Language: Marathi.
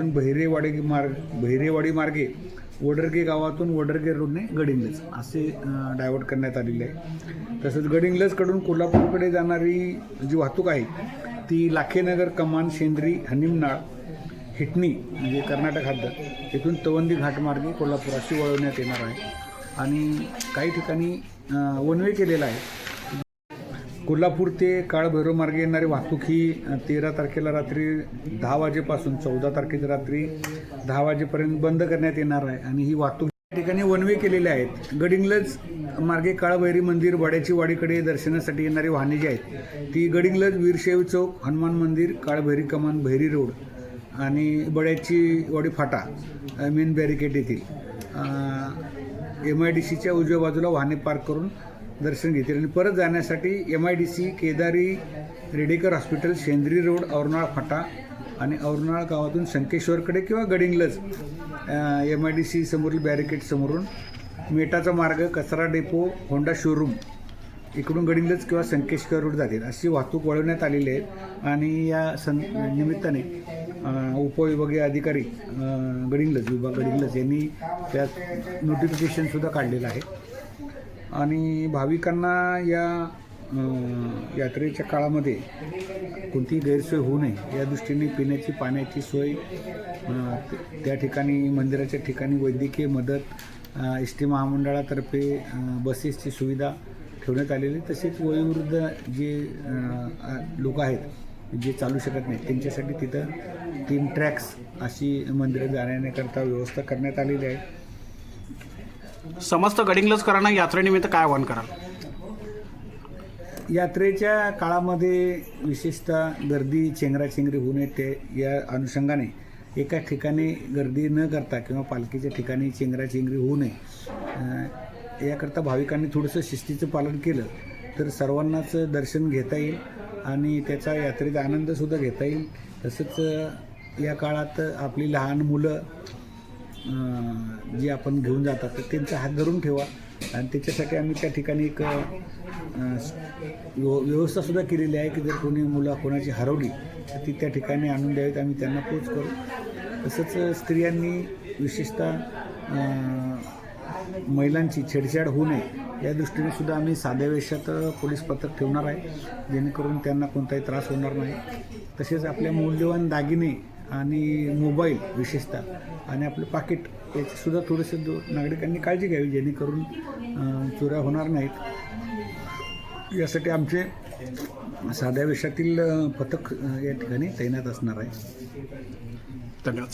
बहिरेवाडी मार्ग बहिरेवाडी मार्गे वडरगे गावातून वडरगे रोडने गडिंग्लज असे डायव्हर्ट करण्यात आलेले आहे. तसंच गडिंग्लजकडून कोल्हापूरकडे जाणारी जी वाहतूक आहे ती लाखेनगर कमान शेंद्री हनिमनाळ हिटणी म्हणजे कर्नाटक हद्द तिथून तवंदी घाटमार्गे कोल्हापूर अशी वळवण्यात येणार आहे. आणि काही ठिकाणी वन वे केलेला आहे. कोल्हापूर ते काळभैरव मार्गे येणारी वाहतूक ही तेरा तारखेला रात्री दहा वाजेपासून चौदा तारखेच्या रात्री दहा वाजेपर्यंत बंद करण्यात येणार आहे. आणि ही वाहतूक या ठिकाणी वनवे केलेले आहेत गडिंगलज मार्गे काळभैरी मंदिर वाड्याची वाडीकडे दर्शनासाठी येणारी वाहने जी आहेत ती गडिंगलज वीरशैव चौक हनुमान मंदिर काळभैरी कमान भैरी रोड आणि बड्याची वाडी फाटा मेन बॅरिकेड येथील. एम आय डी सीच्या उजव्या बाजूला वाहने पार्क करून दर्शन घेतील. आणि परत जाण्यासाठी M I D C Kedari Redekar hospital Shendri road Aurnal फाटा आणि औरनाळ गावातून संकेश्वरकडे किंवा Gadhinglaj M I D C समोरील बॅरिकेड समोरून मेटाचा मार्ग कचरा डेपो होंडा शोरूम इकडून गडिंगलज किंवा संकेश्वर रोड जातील. अशी वाहतूक वळवण्यात आलेली आहे. आणि या सं निमित्ताने उपविभागीय अधिकारी गडिंगलज विभाग गडिंगलज यांनी त्यात नोटिफिकेशनसुद्धा काढलेलं आहे. आणि भाविकांना या यात्रेच्या काळामध्ये कोणतीही गैरसोय होऊ नये या दृष्टीने पिण्याची पाण्याची सोय त्या ठिकाणी मंदिराच्या ठिकाणी वैद्यकीय मदत एस टी महामंडळातर्फे बसेसची सुविधा ठेवण्यात आलेली तसेच वयोवृद्ध जे लोक आहेत जे चालू शकत नाहीत त्यांच्यासाठी तिथं तीन ट्रॅक्स अशी मंदिरं जाण्याकरता व्यवस्था करण्यात आलेली आहे. समस्त गडिंग्लजकरांना यात्रेनिमित्त काय आवाहन कराल? यात्रेच्या काळामध्ये विशेषतः गर्दी चेंगराचेंगरी होऊ नये ते या अनुषंगाने एका ठिकाणी गर्दी न करता किंवा पालखीच्या ठिकाणी चेंगराचेंगरी होऊ नये. याकरता भाविकांनी थोडंसं शिस्तीचं पालन केलं तर सर्वांनाच दर्शन घेता येईल आणि त्याचा यात्रेचा आनंदसुद्धा घेता येईल. तसंच या काळात आपली लहान मुलं जी आपण घेऊन जातात तर त्यांचा हात धरून ठेवा. आणि त्याच्यासाठी आम्ही त्या ठिकाणी एक व्यव- व्यवस्थासुद्धा केलेली आहे की जर कोणी मुलं कोणाची हरवली तर ती त्या ठिकाणी आणून द्यावीत आम्ही त्यांना पोच करू. तसंच स्त्रियांनी विशेषतः महिलांची छेडछाड होऊ नये या दृष्टीने सुद्धा आम्ही साध्या वेशात पोलीस पथक ठेवणार आहे जेणेकरून त्यांना कोणताही त्रास होणार नाही. तसेच आपल्या मौल्यवान दागिने आणि मोबाईल विशेषतः आणि आपलं पाकिट याचीसुद्धा थोडंसं दो नागरिकांनी काळजी घ्यावी जेणेकरून चोऱ्या होणार नाहीत. यासाठी आमचे साध्या वेशातील पथक या ठिकाणी तैनात असणार आहे. धन्यवाद